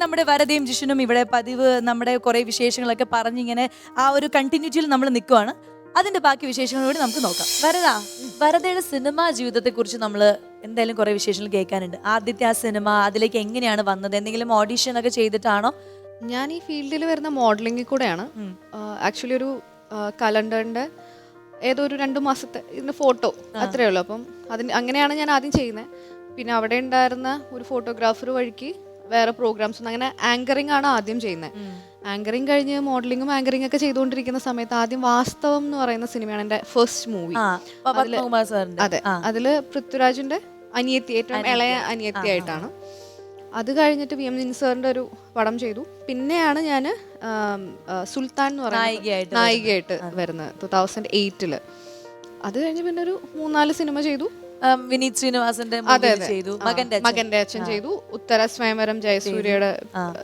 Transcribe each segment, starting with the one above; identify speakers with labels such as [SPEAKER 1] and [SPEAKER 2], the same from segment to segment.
[SPEAKER 1] നമ്മുടെ വരദയും ജിഷനും ഇവിടെ പതിവ് നമ്മുടെ കുറെ വിശേഷങ്ങളൊക്കെ പറഞ്ഞിങ്ങനെ ആ ഒരു കണ്ടിന്യൂറ്റിയിൽ നമ്മൾ നിൽക്കുവാണ്. അതിന്റെ ബാക്കി വിശേഷങ്ങളോട് നമുക്ക് നോക്കാം. വരദ വരദയുടെ സിനിമാ ജീവിതത്തെ കുറിച്ച് നമ്മൾ എന്തായാലും കുറെ വിശേഷങ്ങൾ കേൾക്കാനുണ്ട്. ആദ്യത്തെ ആ സിനിമ അതിലേക്ക് എങ്ങനെയാണ് വന്നത്? എന്തെങ്കിലും ഓഡീഷൻ ഒക്കെ ചെയ്തിട്ടാണോ?
[SPEAKER 2] ഞാൻ ഈ ഫീൽഡിൽ വരുന്ന മോഡലിംഗിൽ കൂടെയാണ്. ആക്ച്വലി ഒരു കലണ്ടറിന്റെ ഏതോ ഒരു രണ്ടു മാസത്തെ ഇതിന്റെ ഫോട്ടോ അത്രേ ഉള്ളൂ. അപ്പം അതിന് അങ്ങനെയാണ് ഞാൻ ആദ്യം ചെയ്യുന്നത്. പിന്നെ അവിടെ ഉണ്ടായിരുന്ന ഒരു ഫോട്ടോഗ്രാഫർ വഴിക്ക് വേറെ പ്രോഗ്രാംസ് അങ്ങനെ ആങ്കറിംഗ് ആണ് ആദ്യം ചെയ്യുന്നത്. ആങ്കറിംഗ് കഴിഞ്ഞ് മോഡലിംഗും ആങ്കറിംഗ് ഒക്കെ ചെയ്തുകൊണ്ടിരിക്കുന്ന സമയത്ത് ആദ്യം വാസ്തവം എന്ന് പറയുന്ന സിനിമയാണ് എന്റെ ഫസ്റ്റ് മൂവി അതെ. അതിൽ പൃഥ്വിരാജിന്റെ അനിയത്തി ഏറ്റവും ഇളയ അനിയത്തി ആയിട്ടാണ്. അത് കഴിഞ്ഞിട്ട് വി എം ജിൻ സാറിന്റെ ഒരു പടം ചെയ്തു. പിന്നെയാണ് ഞാൻ സുൽത്താൻ എന്ന് പറയുന്നത്
[SPEAKER 1] നായികയായിട്ട്
[SPEAKER 2] വരുന്നത്. ടു തൗസൻഡ് എയ്റ്റിൽ അത് കഴിഞ്ഞ് പിന്നെ ഒരു മൂന്നാൽ സിനിമ ചെയ്തു.
[SPEAKER 1] വിനീത് ശ്രീനിവാസന്റെ ചെയ്തു. മകന്റെ അച്ഛൻ.
[SPEAKER 2] മകന്റെ അച്ഛൻ ചെയ്തു. ഉത്തര സ്വയംവരം ജയസൂര്യയുടെ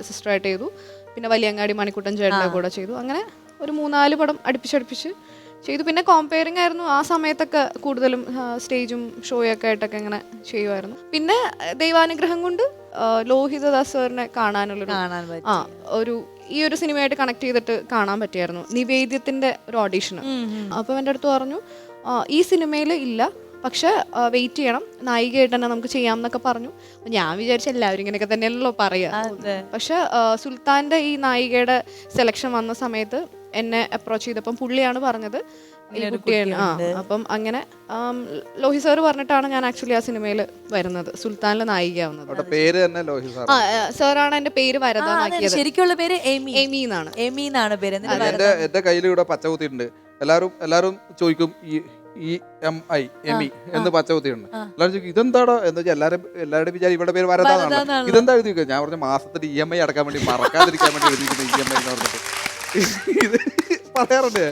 [SPEAKER 2] സിസ്റ്ററായിട്ട് ചെയ്തു. പിന്നെ വലിയങ്ങാടി മണിക്കുട്ടൻ ചേട്ടന്റെ കൂടെ ചെയ്തു. അങ്ങനെ ഒരു മൂന്നാൽ പടം അടുപ്പിച്ചടുപ്പിച്ച് ചെയ്തു. പിന്നെ കോമ്പയറിംഗ് ആയിരുന്നു ആ സമയത്തൊക്കെ കൂടുതലും സ്റ്റേജും ഷോയും ഒക്കെ ആയിട്ടൊക്കെ ഇങ്ങനെ ചെയ്യുമായിരുന്നു. പിന്നെ ദൈവാനുഗ്രഹം കൊണ്ട് ലോഹിതദാസ് സാറിനെ കാണാനുള്ളൊരു ആ ഒരു ഈ ഒരു സിനിമയായിട്ട് കണക്ട് ചെയ്തിട്ട് കാണാൻ പറ്റിയായിരുന്നു. നിവേദ്യത്തിന്റെ ഒരു ഓഡീഷന് അപ്പം എന്റെ അടുത്ത് പറഞ്ഞു ഈ സിനിമയിൽ ഇല്ല. പക്ഷെ വെയിറ്റ് ചെയ്യണം. നായികയായിട്ട് തന്നെ നമുക്ക് ചെയ്യാം എന്നൊക്കെ പറഞ്ഞു. അപ്പൊ ഞാൻ വിചാരിച്ച എല്ലാവരും ഇങ്ങനെയൊക്കെ തന്നെയല്ലോ
[SPEAKER 1] പറയുക.
[SPEAKER 2] പക്ഷെ സുൽത്താന്റെ ഈ നായികയുടെ സെലക്ഷൻ വന്ന സമയത്ത് എന്നെ അപ്രോച്ച് ചെയ്തപ്പം പുള്ളിയാണ് പറഞ്ഞത് ആ അപ്പം അങ്ങനെ ലോഹി സാർ പറഞ്ഞിട്ടാണ് ഞാൻ ആക്ച്വലി ആ സിനിമയിൽ വരുന്നത്. സുൽത്താനിലെ നായികയാവുന്നത്.
[SPEAKER 3] പേര് തന്നെ ലോഹി സാർ
[SPEAKER 2] സാറാണ് എന്റെ പേര് വരതാക്കിയത്
[SPEAKER 1] ശരിക്കുള്ള പേര് എമി.
[SPEAKER 2] എമി എന്നാണ്.
[SPEAKER 1] എമി എന്നാണ് പേര്.
[SPEAKER 3] എന്റെ കയ്യിലൂടെ കയ്യിൽ ഇവിടെ പച്ച കുത്തിയിട്ടുണ്ട്. എല്ലാരും എല്ലാരും ചോദിക്കും ഈ ഇ എം ഐ എമി എന്ന് പച്ച കുത്തിയിട്ടുണ്ട്. എല്ലാവരും ചോദിക്കും ഇതെന്താടോ? എന്ന് വെച്ചാൽ എല്ലാവരും എല്ലാവരുടെ വിചാരം ഇവിടെ പേര് വരതാന്നാണ് ഇതെന്താ എഴുതി വെക്കുക? ഞാൻ പറഞ്ഞ മാസത്തിൽ ഇ എം ഐ അടക്കാൻ വേണ്ടി മറക്കാതിരിക്കാൻ വേണ്ടി എഴുതിയിരിക്കുന്ന ഇ എം ഐ എന്ന് പറഞ്ഞിട്ട്. ഇത് പറയാറുണ്ട്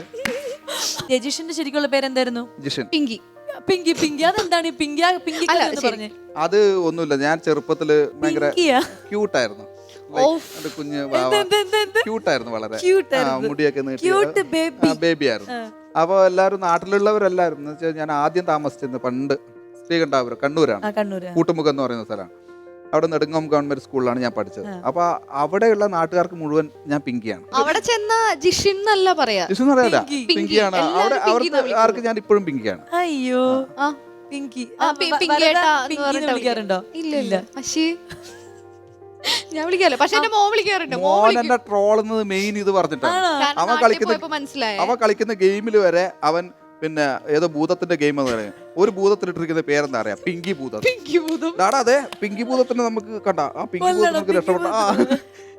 [SPEAKER 1] രജിഷിന്റെ ശരിക്കുള്ള പേര് എന്തായിരുന്നു
[SPEAKER 3] ജിഷൻ
[SPEAKER 2] പിങ്കി.
[SPEAKER 1] പിങ്കി പിങ്കി. അതെന്താണ് പിങ്കി പിങ്കി എന്ന്
[SPEAKER 2] ശരി.
[SPEAKER 3] അത് ഒന്നുമില്ല. ഞാൻ ചെറുപ്പത്തിൽ ഭയങ്കര ക്യൂട്ടായിരുന്നു. കുഞ്ഞ്? ക്യൂട്ടായിരുന്നു വളരെ. മുടിയൊക്കെ ബേബി. ആയിരുന്നു അപ്പോൾ എല്ലാവരും നാട്ടിലുള്ളവരെല്ലാവരും എന്ന് വെച്ചാൽ ഞാൻ ആദ്യം താമസിച്ചിരുന്നത് പണ്ട് ശ്രീകണ്ഠാപുരം കണ്ണൂരാണ്.
[SPEAKER 1] ആ കണ്ണൂര്.
[SPEAKER 3] കൂട്ടുമുഖം എന്ന് പറയുന്ന സ്ഥലമാണ്. അവിടെ നെടുങ്ങോം ഗവൺമെന്റ് സ്കൂളിലാണ് ഞാൻ പഠിച്ചത്. അപ്പൊ അവിടെയുള്ള നാട്ടുകാർക്ക് മുഴുവൻ ഞാൻ പിങ്കിയാണ്.
[SPEAKER 2] അവിടെ ചെന്ന ജിഷിൻ എന്നല്ല പറയാ.
[SPEAKER 3] ജിഷിൻ അറിയാല
[SPEAKER 1] പിങ്കി.
[SPEAKER 3] പിങ്കിയാണ്. അവിടെ അവർക്ക് ആർക്ക് ഞാൻ ഇപ്പോഴും പിങ്കിയാണ്.
[SPEAKER 1] അയ്യോ.
[SPEAKER 2] ആ.
[SPEAKER 1] പിങ്കി.
[SPEAKER 2] പിങ്കി ഇല്ല. ഇല്ല. പക്ഷേ ഞാൻ വിളിക്കാലോ പക്ഷെ എന്റെ മോൻ വിളിക്കാറുണ്ട്. മോൻ
[SPEAKER 3] മോൻ
[SPEAKER 2] വിളിക്കും.
[SPEAKER 3] എന്നെ ട്രോളുന്നത് മെയിൻ ഇത് പറഞ്ഞിട്ടാണ്
[SPEAKER 2] കാരണം
[SPEAKER 3] അവൻ
[SPEAKER 2] നാട്ടിൽ
[SPEAKER 3] കളിക്കുന്ന
[SPEAKER 2] പോയപ്പോ മനസ്സിലായേ?
[SPEAKER 3] അവൻ കളിക്കുന്ന ഗെയിമിൽ വരെ അവൻ പിന്നെ ഏതോ ഭൂതത്തിന്റെ ഗെയിം എന്ന് പറയുന്നത് ഒരു ഭൂതത്തിലിട്ടിരിക്കുന്ന പേരെന്താ അറിയാം? പിങ്കി ഭൂതം.
[SPEAKER 2] പിങ്കി ഭൂതം.
[SPEAKER 3] ഡാടാ അതെ. പിങ്കി ഭൂതത്തിന് നമുക്ക് കണ്ട. ആ പിങ്കി ഭൂതം
[SPEAKER 1] കൊല്ലണം,
[SPEAKER 3] നമുക്ക്
[SPEAKER 1] പിങ്കി
[SPEAKER 3] രക്ഷപ്പെട്ട ആ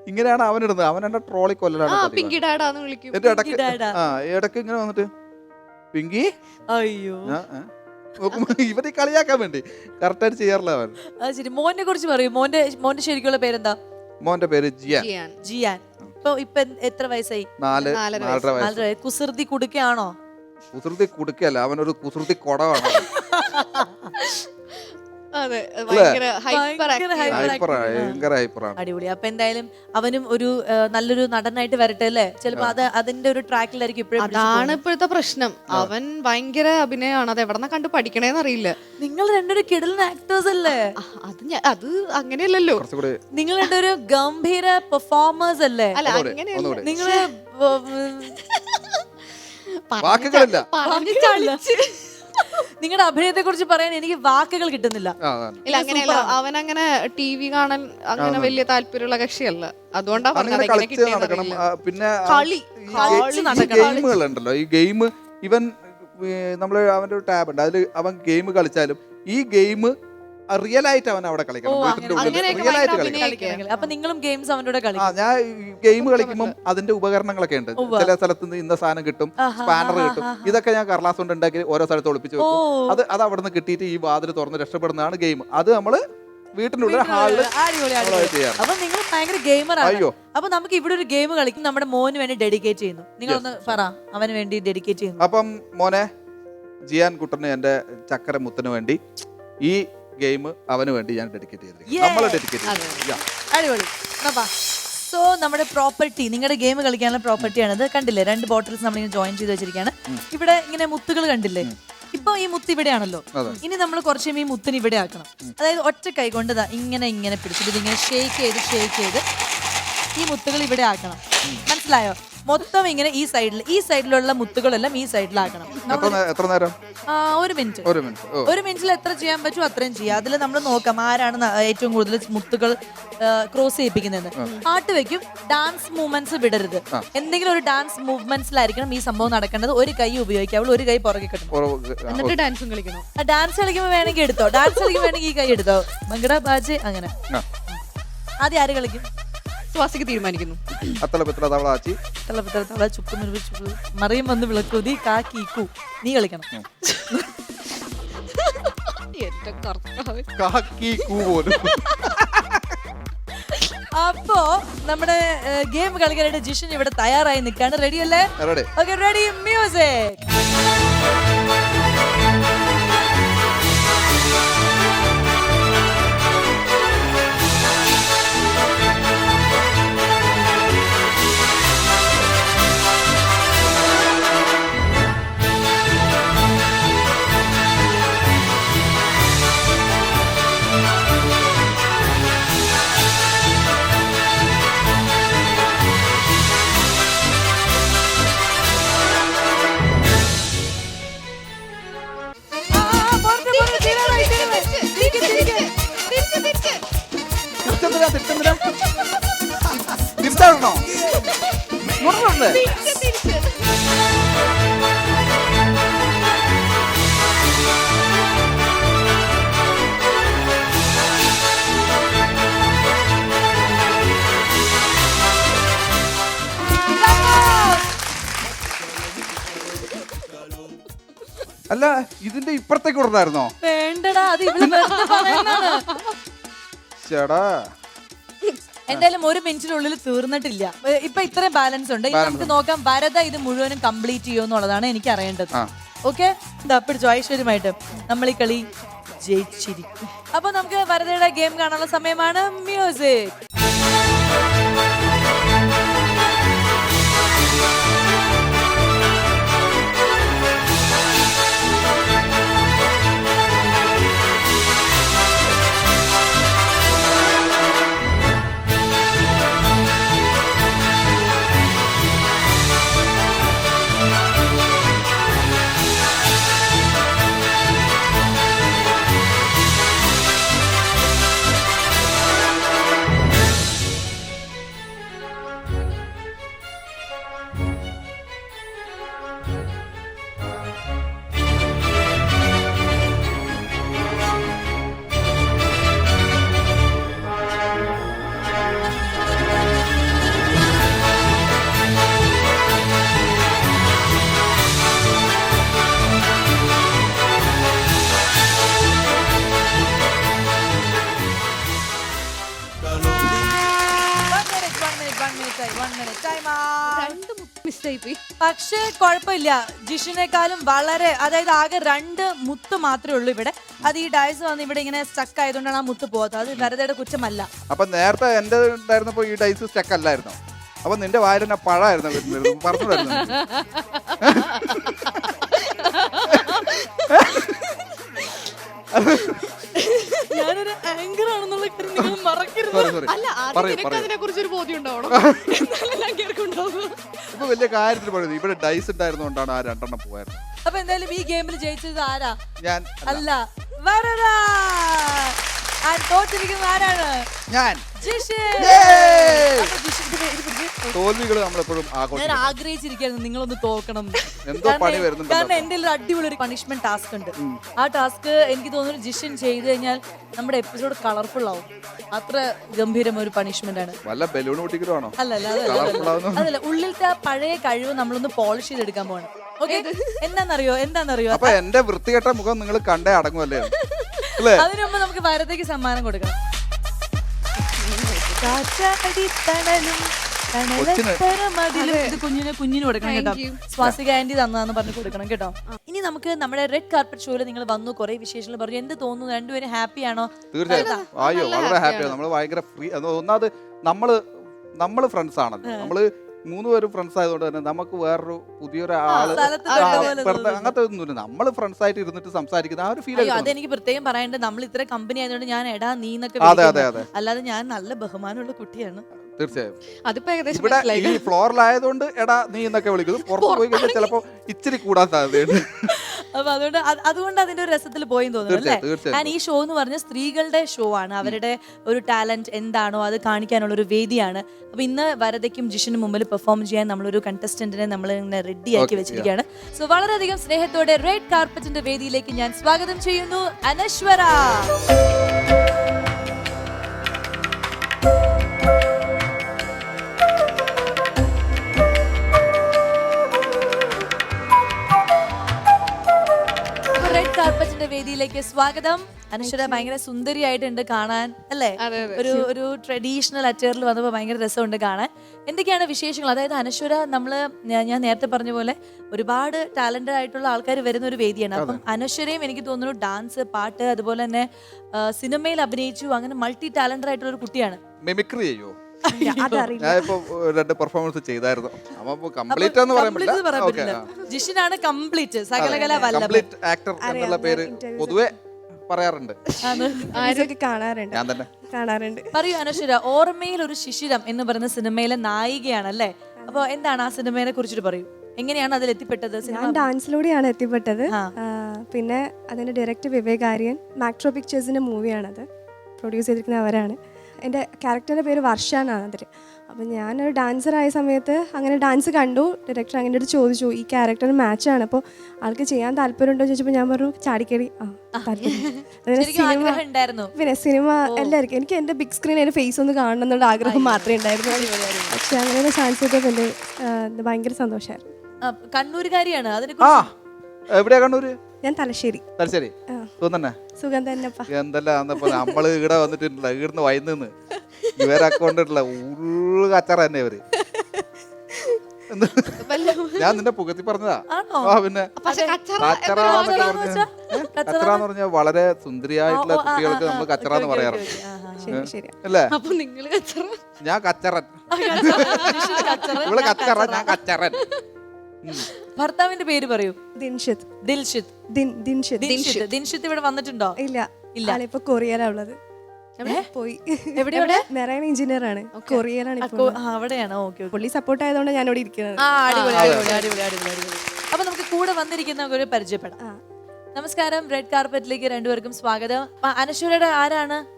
[SPEAKER 3] ഇങ്ങനെയാണ് അവൻ ഇടുന്നത്. അവൻ എന്നെ ട്രോളി കൊല്ലലാണ്
[SPEAKER 2] ആ
[SPEAKER 3] പതിവ്.
[SPEAKER 2] പിങ്കി ഡാഡാന്ന് വിളിക്കും.
[SPEAKER 3] എന്നിട്ട്
[SPEAKER 1] ഇടയ്ക്ക് ഡാഡാ.
[SPEAKER 3] ആ ഇടയ്ക്ക് ഇങ്ങനെ വന്നിട്ട് പിങ്കി?
[SPEAKER 1] അയ്യോ.
[SPEAKER 3] ഞാൻ, ഏ? നോക്കുമ്പോ ഇവരെ കളിയാക്കാൻ വേണ്ടി. കറക്റ്റായിട്ട് ചെയ്യാറില്ല അവൻ.
[SPEAKER 1] അത് ശരി. മോനെ കുറിച്ച് പറയൂ. മോന്റെ മോന്റെ ശരിക്കുള്ള പേരെന്താ?
[SPEAKER 3] മോന്റെ പേര് ജിയാൻ.
[SPEAKER 2] ചെയ്യാൻ.
[SPEAKER 1] ജിയാൻ. ഇപ്പൊ ഇപ്പൊ എന്ത്- എത്ര വയസ്സായി?
[SPEAKER 3] നാല്
[SPEAKER 2] നാലര
[SPEAKER 3] നാലര വയസ്സ്.
[SPEAKER 1] നാലര വയസ്സ്. കുസൃതി കുടുക്കയാണോ?
[SPEAKER 3] കുസൃതി കുടുക്കല്ല അവനൊരു കുസൃതി കൊടവാണ്.
[SPEAKER 2] അതെ ഭയങ്കര ഹൈപ്പർ
[SPEAKER 1] ഭയങ്കര hyper
[SPEAKER 3] ഹൈപ്പർ
[SPEAKER 1] active.
[SPEAKER 3] ഭയങ്കര ഹൈപ്പറാണ്
[SPEAKER 1] അടിപൊളി. അപ്പൊ എന്തായാലും അവനും ഒരു ആ, നല്ലൊരു നടനായിട്ട് വരട്ടെ അല്ലേ? ചിലപ്പോ അത് അതിന്റെ ഒരു ട്രാക്കിലായിരിക്കും ഇപ്പോഴും
[SPEAKER 2] അതാണ് ഇപ്പോഴത്തെ പ്രശ്നം. അവൻ ഭയങ്കര അഭിനയമാണ്. അത് എവിടെന്ന കണ്ട് പഠിക്കണേന്ന് അറിയില്ല.
[SPEAKER 1] നിങ്ങൾ രണ്ടൊരു കിടലിന് ആക്ടേഴ്സ് അല്ലേ?
[SPEAKER 2] അത് ഞാൻ അത് അങ്ങനെയല്ലല്ലോ.
[SPEAKER 3] കുറച്ചുകൂടി
[SPEAKER 1] നിങ്ങൾ രണ്ടൊരു ഗംഭീര പെർഫോമേഴ്സ് അല്ലേ?
[SPEAKER 2] അല്ല അങ്ങനെയല്ല.
[SPEAKER 3] ഒന്നുകൂടെ.
[SPEAKER 2] നിങ്ങൾ
[SPEAKER 3] വാക്കുകളില്ല.
[SPEAKER 2] പറഞ്ഞ് ചളിച്ച്.
[SPEAKER 1] നിങ്ങളുടെ അഭിനയത്തെ കുറിച്ച് പറയാൻ എനിക്ക് വാക്കുകൾ കിട്ടുന്നില്ല.
[SPEAKER 2] ഇല്ല അങ്ങനെയല്ല. അവൻ അങ്ങനെ ടി വി കാണാൻ അങ്ങനെ വലിയ താല്പര്യമുള്ള കക്ഷിയല്ല.
[SPEAKER 3] അതുകൊണ്ടാണ് പിന്നെ ഗെയിമുകളുണ്ടല്ലോ. ഈ ഗെയിം ഇവൻ നമ്മൾ അവന്റെ ഒരു ടാബ് ഉണ്ട്. അതിൽ അവൻ ഗെയിം കളിച്ചാലും ഈ ഗെയിം റിയൽ ആയിട്ട് അവൻ അവിടെ കളിക്കണം റിയൽ ആയിട്ട് കളിക്കണം.
[SPEAKER 1] അപ്പൊ നിങ്ങളും ഗെയിംസ് അവന്റെ കളിക്കും.
[SPEAKER 3] ഞാൻ ഗെയിം കളിക്കുമ്പോൾ അതിന്റെ ഉപകരണങ്ങളൊക്കെ ഉണ്ട്. ചില സ്ഥലത്ത് നിന്ന് ഇന്ന സാധനം കിട്ടും സ്പാനർ കിട്ടും. ഇതൊക്കെ ഞാൻ കർലാസ് കൊണ്ട് ഉണ്ടാക്കി ഓരോ സ്ഥലത്ത് ഒളിപ്പിച്ചു വെക്കും. അത് അത് അവിടെ നിന്ന് കിട്ടിയിട്ട് ഈ വാതിൽ തുറന്ന് രക്ഷപ്പെടുന്നതാണ് ഗെയിം അത് നമ്മൾ വീട്ടിനുള്ള ഹാളിൽ
[SPEAKER 1] അപ്പൊ നിങ്ങൾ ഭയങ്കര ഗെയിമർ ആണ്.
[SPEAKER 3] അയ്യോ.
[SPEAKER 1] അപ്പൊ നമുക്ക് ഇവിടെ ഒരു ഗെയിം കളിക്കും. നമ്മുടെ മോന് വേണ്ടി ഡെഡിക്കേറ്റ് ചെയ്യുന്നു. നിങ്ങൾ ഒന്ന് പറ അവന് വേണ്ടി ഡെഡിക്കേറ്റ് ചെയ്യുന്നു.
[SPEAKER 3] അപ്പം മോനെ ജിയാൻ കുട്ടന് എന്റെ ചക്കര മുത്തിന് വേണ്ടി ഈ ഗെയിം അവന് വേണ്ടി ഞാൻ ഡെഡിക്കേറ്റ് ചെയ്തിരിക്കും നമ്മൾ ഡെഡിക്കേറ്റ്
[SPEAKER 1] അടിപൊളി. സോ നമ്മുടെ പ്രോപ്പർട്ടി നിങ്ങളുടെ ഗെയിം കളിക്കാനുള്ള പ്രോപ്പർട്ടിയാണ് ഇത് കണ്ടില്ലേ? രണ്ട് ബോട്ടിൽസ് നമ്മളിങ്ങനെ ജോയിൻ ചെയ്ത് വെച്ചിരിക്കുകയാണ് ഇവിടെ ഇങ്ങനെ മുത്തുകൾ കണ്ടില്ലേ? ഇപ്പൊ ഈ മുത്ത് ഇവിടെയാണല്ലോ. ഇനി നമ്മൾ കുറച്ചും ഈ മുത്തിന് ഇവിടെ ആക്കണം. അതായത് ഒറ്റ കൈ കൊണ്ട് ഇങ്ങനെ ഇങ്ങനെ പിടിച്ചിട്ട് ഇതിങ്ങനെ ഷേക്ക് ചെയ്ത് ഷേക്ക് ചെയ്ത് ഈ മുത്തുകൾ ഇവിടെ ആക്കണം. മനസ്സിലായോ? മൊത്തം ഇങ്ങനെ ഈ സൈഡിൽ ഈ സൈഡിലുള്ള മുത്തുകളെല്ലാം ഈ സൈഡിലാക്കണം
[SPEAKER 3] എത്ര നേ- എത്ര നേരം?
[SPEAKER 1] ആ, ഒരു മിനിറ്റ്.
[SPEAKER 3] ഒരു മിനിറ്റ് ഓ.
[SPEAKER 1] ഒരു മിനിറ്റിൽ എത്ര ചെയ്യാൻ പറ്റും അത്രയും ചെയ്യാം. അതിൽ നമ്മൾ നോക്കാം ആരാണ് ന- ഏറ്റവും കൂടുതൽ മുത്തുകൾ ക്രോസ് ചെയ്യിപ്പിക്കുന്നത് പാട്ട് വെക്കും ഡാൻസ് മൂവ്മെന്റ്സ് വിടരുത്. എന്തെങ്കിലും ഒരു ഡാൻസ് മൂവ്മെന്റ്സിലായിരിക്കണം ഈ സംഭവം നടക്കേണ്ടത്. ഒരു കൈ ഉപയോഗിക്കാവുള്ളൂ ഒരു കൈ പുറകെ
[SPEAKER 3] കിട്ടും. ആ,
[SPEAKER 2] എന്നിട്ട് ഡാൻസും കളിക്കണം
[SPEAKER 1] ഡാൻസ് കളിക്കുമ്പോൾ വേണമെങ്കിൽ എടുത്തോ. ഡാൻസ് കളിക്കുമ്പോൾ വേണമെങ്കിൽ ഈ കൈ എടുത്തോ. മങ്കട ബാജ് അങ്ങനെ.
[SPEAKER 3] ആ.
[SPEAKER 1] ആദ്യം ആര് കളിക്കും?
[SPEAKER 2] സ്വാസിക്ക് തീരുമാനിക്കുന്നു.
[SPEAKER 3] തവള ആച്ചി
[SPEAKER 1] ചുക്ക് ചുക്ക് മറിയും വന്ന് വിളക്കൂതി കാക്കി നീ കളിക്കണം.
[SPEAKER 2] എന്റെ കർത്താവ്.
[SPEAKER 3] കാക്കി കൂ പോലും.
[SPEAKER 1] അപ്പോ നമ്മുടെ ഗെയിം കളിക്കാനായിട്ട് ജിഷൻ ഇവിടെ തയ്യാറായി നിൽക്കാണ്. റെഡി അല്ലേ? ഓക്കെ റെഡി മ്യൂസിക്
[SPEAKER 3] മുറിവുണ്ട് അല്ല ഇതിന്റെ ഇപ്പുറത്തേക്ക് കൊടുത്തായിരുന്നോ
[SPEAKER 1] വേണ്ടടാ അത് ഇവിടെ
[SPEAKER 3] ചേടാ.
[SPEAKER 1] എന്തായാലും ഒരു മിനിറ്റിനുള്ളിൽ തീർന്നിട്ടില്ല. ഇപ്പൊ ഇത്രയും ബാലൻസ് ഉണ്ട്. ഇനി നമുക്ക് നോക്കാം ഭരത ഇത് മുഴുവനും കംപ്ലീറ്റ് ചെയ്യുമെന്നുള്ളതാണ് എനിക്ക് അറിയേണ്ടത്. ഓക്കെ എന്താ പിടിച്ചോ ഐശ്വര്യമായിട്ട്. നമ്മൾ ഈ കളി ജയിച്ചിരിക്കും. അപ്പൊ നമുക്ക് ഭരതയുടെ ഗെയിം കാണാനുള്ള സമയമാണ്. മ്യൂസിക്
[SPEAKER 2] പോയി
[SPEAKER 1] പക്ഷേ കുഴപ്പമില്ല. ജിഷിനേക്കാളും വളരെ അതായത് ആകെ രണ്ട് മുത്ത് മാത്രമേ ഉള്ളൂ ഇവിടെ. അത് ഈ ഡയസ് വന്ന് ഇവിടെ ഇങ്ങനെ സ്റ്റക്ക് ആയതുകൊണ്ടാണ് ആ മുത്ത് പോകാത്തത്. അത് വെറുതെയുടെ കുറ്റമല്ല.
[SPEAKER 3] അപ്പൊ നേരത്തെ എന്റെ ഉണ്ടായിരുന്നപ്പോ ഈ ഡൈസ് സ്റ്റക്ക് അല്ലായിരുന്നു? അപ്പൊ നിന്റെ വായിൽ തന്നെ പഴമായിരുന്നു വരുന്നത്. പറഞ്ഞിട്ടായിരുന്നു
[SPEAKER 1] ഞാനൊരു ആങ്കർ ആണെന്നുള്ള കാര്യം നിങ്ങൾ മറക്കരുത്.
[SPEAKER 2] അല്ല ആദ്യം നിനക്ക് അതിനെ കുറിച്ച് ഒരു ബോധ്യം ഉണ്ടാവണം? എന്നാലും എല്ലാവർക്കും ഉണ്ടാവും
[SPEAKER 3] ഇപ്പൊ വലിയ കാര്യത്തിൽ പറയുന്നത് ഇവിടെ ഡൈസ് ഉണ്ടായിരുന്നോണ്ടാണ് ആ രണ്ടെണ്ണം പോയത്.
[SPEAKER 1] അപ്പൊ എന്തായാലും ഈ ഗെയിമിൽ ജയിച്ചത് ആരാ?
[SPEAKER 3] ഞാൻ അല്ല.
[SPEAKER 1] വരടാ! തോറ്റിരിക്കുന്നത് ആരാണ്?
[SPEAKER 3] ഞാൻ.
[SPEAKER 1] ജിഷിൻ
[SPEAKER 3] തോൽവികൾ നമ്മളെപ്പോഴും
[SPEAKER 1] ഞാൻ ആഗ്രഹിച്ചിരിക്കുന്നു നിങ്ങളൊന്ന് തോക്കണം
[SPEAKER 3] എന്തോ പണി വരുന്നുണ്ടല്ലോ.
[SPEAKER 1] കാരണം എന്റെ ഒരു അടിപൊളി ഒരു പണിഷ്മെന്റ് ടാസ്ക് ഉണ്ട് ആ ടാസ്ക് എനിക്ക് തോന്നുന്നു ജിഷൻ ചെയ്ത് കഴിഞ്ഞാൽ നമ്മുടെ എപ്പിസോഡ് കളർഫുൾ ആവും. അത്ര ഗംഭീരം ഒരു പണിഷ്മെന്റ് ആണ്.
[SPEAKER 3] വല്ല ബലൂൺ പൊട്ടിക്കലാണോ
[SPEAKER 1] അല്ലല്ല അതല്ല, അതല്ല. ഉള്ളിലത്തെ ആ പഴയ കഴിവ് നമ്മളൊന്ന് പോളിഷ് ചെയ്തെടുക്കാൻ പോകണം ഓക്കെ എന്താണെന്നറിയോ എന്താണെന്നറിയോ
[SPEAKER 3] അപ്പൊ എന്റെ വൃത്തികെട്ട മുഖം നിങ്ങൾ കണ്ടേ അടങ്ങുമല്ലേ അല്ലേ?
[SPEAKER 1] അതിനു മുമ്പ് നമുക്ക് ഭാരതയ്ക്ക് സമ്മാനം കൊടുക്കണം കാറ്റാടിത്തണലും തണലത്തരമതിലും. ഇത് കുഞ്ഞിനെ കുഞ്ഞിന് കൊടുക്കണം കേട്ടോ.
[SPEAKER 2] Thank you.
[SPEAKER 1] സ്വാസിക ആന്റി തന്നാന്ന് പറഞ്ഞ് കൊടുക്കണം കേട്ടോ. ഇനി നമുക്ക് നമ്മുടെ റെഡ് കാർപ്പറ്റ് ഷോയിൽ നിങ്ങൾ വന്നു കുറെ വിശേഷങ്ങൾ പറഞ്ഞു. എന്ത് തോന്നുന്നു? രണ്ടുപേരും ഹാപ്പി ആണോ?
[SPEAKER 3] തീർച്ചയായും അയ്യോ വളരെ ഹാപ്പിയാണ് നമ്മൾ ഭയങ്കര ഫ്രീ ഒന്നാമത് നമ്മൾ നമ്മൾ ഫ്രണ്ട്സ് ആണല്ലോ. നമ്മൾ മൂന്ന് പേരും ഫ്രണ്ട്സ് ആയതുകൊണ്ട് തന്നെ നമുക്ക് വേറൊരു പുതിയൊരു ആൾ
[SPEAKER 1] സ്ഥലത്ത്
[SPEAKER 3] ആ,
[SPEAKER 1] തൊട്ട പോലെ
[SPEAKER 3] വെറുതെ
[SPEAKER 1] തോന്നുന്നു.
[SPEAKER 3] അങ്ങനത്തെ ഒന്നുമില്ല. നമ്മൾ ഫ്രണ്ട്സ് ആയിട്ട് ഇരുന്നിട്ട് സംസാരിക്കുന്ന ആ ഒരു ഫീൽ
[SPEAKER 1] അയ്യോ അതെനിക്ക് പ്രത്യേകം പറയേണ്ടത് നമ്മൾ ഇത്ര കമ്പനി ആയതുകൊണ്ട് ഞാൻ എടാ നീ എന്നൊക്കെ
[SPEAKER 3] അതെ അതെ
[SPEAKER 1] വിളിക്കുന്നു.
[SPEAKER 3] അതെ.
[SPEAKER 1] അല്ലാതെ ഞാൻ നല്ല ബഹുമാനമുള്ള കുട്ടിയാണ്.
[SPEAKER 3] തീർച്ചയായും.
[SPEAKER 2] അതിപ്പോ ഏകദേശം
[SPEAKER 3] ഇവിടെ
[SPEAKER 2] മനസ്സിലായി.
[SPEAKER 3] ഈ ഫ്ലോറിലായതുകൊണ്ട് എടാ നീ എന്നൊക്കെ വിളിക്കുന്നു. പുറത്ത് പോയി കഴിഞ്ഞാൽ ചിലപ്പോ ഇച്ചിരി കൂടാൻ സാധ്യതയുണ്ട്.
[SPEAKER 1] അപ്പൊ അതുകൊണ്ട് അതുകൊണ്ട് അതിന്റെ ഒരു രസത്തിൽ പോയി തോന്നുന്നു അല്ലേ. ഞാൻ ഈ ഷോ എന്ന് പറഞ്ഞ സ്ത്രീകളുടെ ഷോ ആണ്. അവരുടെ ഒരു ടാലന്റ് എന്താണോ അത് കാണിക്കാനുള്ള ഒരു വേദിയാണ്. അപ്പൊ ഇന്ന് വരതയ്ക്കും ജിഷിനും മുമ്പിൽ പെർഫോം ചെയ്യാൻ നമ്മളൊരു കണ്ടസ്റ്റന്റിനെ നമ്മൾ ഇങ്ങനെ റെഡി
[SPEAKER 3] ആക്കി
[SPEAKER 1] വെച്ചിരിക്കുകയാണ്. സോ വളരെയധികം സ്നേഹത്തോടെ റെഡ് കാർപ്പറ്റിന്റെ വേദിയിലേക്ക് ഞാൻ സ്വാഗതം ചെയ്യുന്നു അനശ്വര. കാർപ്പറ്റിന്റെ സ്വാഗതം. അനശ്വര ഭയങ്കര സുന്ദരിയായിട്ടുണ്ട് കാണാൻ അല്ലേ. ഒരു ഒരു ട്രഡീഷണൽ അറ്റേറിൽ വന്നപ്പോൾ ഭയങ്കര രസമുണ്ട് കാണാൻ. എന്തൊക്കെയാണ് വിശേഷങ്ങൾ? അതായത് അനശ്വര നമ്മൾ ഞാൻ നേരത്തെ പറഞ്ഞ പോലെ ഒരുപാട് ടാലന്റഡ് ആയിട്ടുള്ള ആൾക്കാർ വരുന്ന ഒരു വേദിയാണ് അപ്പം അനശ്വരയും എനിക്ക് തോന്നുന്നു ഡാൻസ് പാട്ട് അതുപോലെ തന്നെ സിനിമയിൽ അഭിനയിച്ചു അങ്ങനെ മൾട്ടി ടാലന്റഡ് ആയിട്ടുള്ള ഒരു കുട്ടിയാണ്.
[SPEAKER 3] മിമിക്രി ചെയ്യോ?
[SPEAKER 4] അതറിയില്ല.
[SPEAKER 3] രണ്ട് പെർഫോമൻസ് ചെയ്തായിരുന്നു. അപ്പൊ കംപ്ലീറ്റ് എന്ന് പറയാൻ
[SPEAKER 1] Complete എന്ന് പറയാൻ
[SPEAKER 3] പറ്റില്ല.
[SPEAKER 1] പറ്റില്ല. ജിഷിനാണ് കംപ്ലീറ്റ് സകലകല വല്ലഭൻ
[SPEAKER 3] കംപ്ലീറ്റ് ആക്ടർ എന്നുള്ള പേര് പൊതുവെ പറയാറുണ്ട്.
[SPEAKER 4] കാണാറുണ്ട്.
[SPEAKER 3] ഞാൻ തന്നെ.
[SPEAKER 4] കാണാറുണ്ട്.
[SPEAKER 1] പറയൂ അനശ്വര. ഓർമ്മയിൽ ഒരു ശിശിരം എന്ന് പറയുന്ന സിനിമയിലെ നായികയാണ് അല്ലേ അപ്പൊ എന്താണ് ആ സിനിമയെ കുറിച്ചിട്ട് പറയൂ? എങ്ങനെയാണ് അതിൽ എത്തിപ്പെട്ടത് സിനിമ?
[SPEAKER 4] ഞാൻ ഡാൻസിലൂടെയാണ് എത്തിപ്പെട്ടത്.
[SPEAKER 1] ആ.
[SPEAKER 4] ആ, പിന്നെ അതിന്റെ ഡയറക്ടർ വിവേകാര്യൻ മാക്ട്രോ പിക്ചേഴ്സിന്റെ മൂവിയാണത് പ്രൊഡ്യൂസ് ചെയ്തിരിക്കുന്ന അവരാണ്. എന്റെ ക്യാരക്ടറിന്റെ പേര് വർഷ എന്നാണ് അതിൽ. അപ്പം ഞാനൊരു ഡാൻസർ ആയ സമയത്ത് അങ്ങനെ ഡാൻസ് കണ്ടു. ഡയറക്ടർ അങ്ങനെ അടുത്ത് ചോദിച്ചു ഈ ക്യാരക്ടർ മാച്ചാണ് അപ്പോൾ ആൾക്ക് ചെയ്യാൻ താല്പര്യമുണ്ടോ? എന്ന് ചോദിച്ചപ്പോൾ ഞാൻ പറഞ്ഞു ചാടിക്കടി. ആ താല്പര്യം. അങ്ങനെ സിനിമ
[SPEAKER 1] ആഗ്രഹം ഉണ്ടായിരുന്നു
[SPEAKER 4] പിന്നെ സിനിമ എല്ലാവർക്കും. എനിക്ക് എന്റെ ബിഗ് സ്ക്രീൻ എന്റെ ഫേസ് ഒന്ന് കാണണം എന്നുള്ള ആഗ്രഹം മാത്രമേ ഉണ്ടായിരുന്നു പക്ഷേ അങ്ങനെ ചാൻസ് കിട്ടിയപ്പോൾ എന്റെ ഭയങ്കര സന്തോഷമായിരുന്നു
[SPEAKER 1] കണ്ണൂർ കണ്ണൂരുകാരിയാണ്. അതിനെ കുറിച്ച്
[SPEAKER 3] എവിടെയാ കണ്ണൂര്?
[SPEAKER 4] ഞാൻ തലശ്ശേരി
[SPEAKER 3] തലശ്ശേരി. തോന്നന്നെ
[SPEAKER 4] സുഖം തന്നെ
[SPEAKER 3] എന്തെല്ലാം അന്നപ്പോ നമ്മൾ ഇവിടെ വന്നിട്ടുണ്ടല്ലോ ഇവിടുന്ന് വൈകുന്നു ഇവരൊക്കെ കൊണ്ടിട്ടില്ല ഉള്ളു കച്ചറ തന്നെ ഇവർ? ഞാൻ നിന്നെ പുകത്തി പറഞ്ഞതാ? ആ പിന്നെ
[SPEAKER 2] കച്ചറ
[SPEAKER 1] എന്ന്
[SPEAKER 3] കച്ചറ എന്ന് പറഞ്ഞാൽ വളരെ സുന്ദരിയായിട്ടുള്ള കുട്ടികൾക്ക് നമ്മൾ കച്ചറ എന്ന് പറയാറുണ്ട് അല്ലേ
[SPEAKER 2] അപ്പൊ നിങ്ങൾ കച്ചറ
[SPEAKER 3] ഞാൻ കച്ചറൻ
[SPEAKER 1] ഇവിടെ കച്ചറ, ഞാൻ
[SPEAKER 3] കച്ചറ
[SPEAKER 1] കച്ചറ.
[SPEAKER 3] ഞാൻ കച്ചറൻ.
[SPEAKER 1] ഭർത്താവിന്റെ പേര് പറയൂ.
[SPEAKER 4] ദിൻഷിത്.
[SPEAKER 1] ദിൽഷിത്.
[SPEAKER 4] ദിൻ ദിൻഷിത്.
[SPEAKER 1] ദിൻഷിത്. ദിൻഷിത്. ഇവിടെ വന്നിട്ടുണ്ടോ?
[SPEAKER 4] ഇല്ല.
[SPEAKER 1] ഇല്ല.
[SPEAKER 4] ആളിപ്പോ കൊറിയയിലാ ഉള്ളത്. പോയി.
[SPEAKER 1] എവിടെ എവിടെ?
[SPEAKER 4] മെറൈൻ എഞ്ചിനീയർ ആണ്. കൊറിയയിലാണ്
[SPEAKER 1] ആ,
[SPEAKER 4] ഇപ്പോൾ
[SPEAKER 1] കോ- ആ, അവിടെയാണ്. ഓക്കെ ഓക്കെ
[SPEAKER 4] പുള്ളി സപ്പോർട്ട് ആയതുകൊണ്ട് ഞാൻ ഇവിടെ ഇരിക്കുന്നത്.
[SPEAKER 1] ആ അടിപൊളി അടിപൊളി അടിപൊളി അടിപൊളി അടിപൊളി. അപ്പൊ നമുക്ക് കൂടെ വന്നിരിക്കുന്നവരെ പരിചയപ്പെടാം.
[SPEAKER 4] ആ.
[SPEAKER 1] നമസ്കാരം. റെഡ് കാർപ്പറ്റിലേക്ക് രണ്ടുപേർക്കും സ്വാഗതം. അനശ്വരയുടെ ആരാണ്?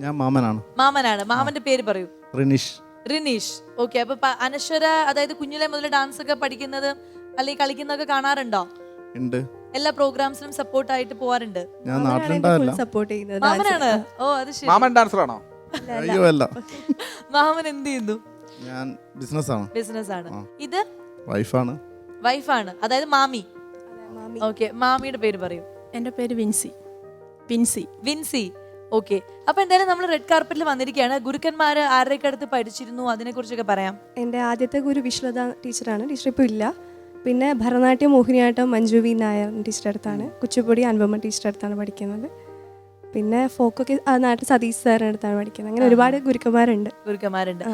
[SPEAKER 5] ഞാൻ മാമനാണ്.
[SPEAKER 1] മാമനാണ്. മാമന്റെ പേര് പറയൂ.
[SPEAKER 5] റിനീഷ്.
[SPEAKER 1] റിനീഷ്. ഓക്കെ അപ്പൊ അനശ്വര അതായത് കുഞ്ഞിലെ മുതൽ ഡാൻസ് ഒക്കെ പഠിക്കുന്നത് അല്ലെങ്കിൽ കളിക്കുന്നൊക്കെ കാണാറുണ്ടോ?
[SPEAKER 5] ഉണ്ട്.
[SPEAKER 1] എല്ലാ പ്രോഗ്രാംസിനും സപ്പോർട്ട് ആയിട്ട് പോവാറുണ്ട്.
[SPEAKER 5] ഞാൻ നാട്ടിലുണ്ടാവില്ല.
[SPEAKER 4] സപ്പോർട്ട് ചെയ്യുന്നത്
[SPEAKER 1] മാമനാണ്? ഓ അത് ശരി.
[SPEAKER 3] മാമൻ ഡാൻസർ ആണോ?
[SPEAKER 5] അയ്യോ അല്ല.
[SPEAKER 1] മാമൻ എന്ത് ചെയ്യുന്നു?
[SPEAKER 5] ഞാൻ ബിസിനസ്സാണ്
[SPEAKER 1] ബിസിനസ് ആണ്.
[SPEAKER 5] ആ.
[SPEAKER 1] ഇത്?
[SPEAKER 5] വൈഫാണ്
[SPEAKER 1] വൈഫാണ് അതായത് മാമി.
[SPEAKER 4] മാമി.
[SPEAKER 1] ഓക്കെ മാമിയുടെ പേര് പറയൂ.
[SPEAKER 6] എന്റെ പേര് വിൻസി. വിൻസി.
[SPEAKER 1] വിൻസി. ഓക്കെ അപ്പൊ എന്തായാലും നമ്മൾ റെഡ് കാർപ്പറ്റിൽ വന്നിരിക്കുകയാണ്. ഗുരുക്കന്മാര് ആരുടെയൊക്കെ അടുത്ത് പഠിച്ചിരുന്നു? അതിനെ കുറിച്ചൊക്കെ പറയാം.
[SPEAKER 4] എന്റെ ആദ്യത്തെ ഗുരു വിശ്വത ടീച്ചറാണ്. ടീച്ചർ ഇപ്പൊ ഇല്ല. പിന്നെ ഭരതനാട്യം മോഹിനിയാട്ടം മഞ്ജു വി നായർ ടീച്ചറുടെ അടുത്താണ്. കുച്ചിപ്പുടി അനുപമ ടീച്ചറുടെ അടുത്താണ് പഠിക്കുന്നത്. പിന്നെ ഫോക്കൊക്കെ നാട്ടിൽ സതീഷ് സാറിന്റെ അടുത്താണ് പഠിക്കുന്നത്. അങ്ങനെ ഒരുപാട് ഗുരുക്കന്മാരുണ്ട്.
[SPEAKER 1] ഗുരുക്കന്മാരുണ്ട്.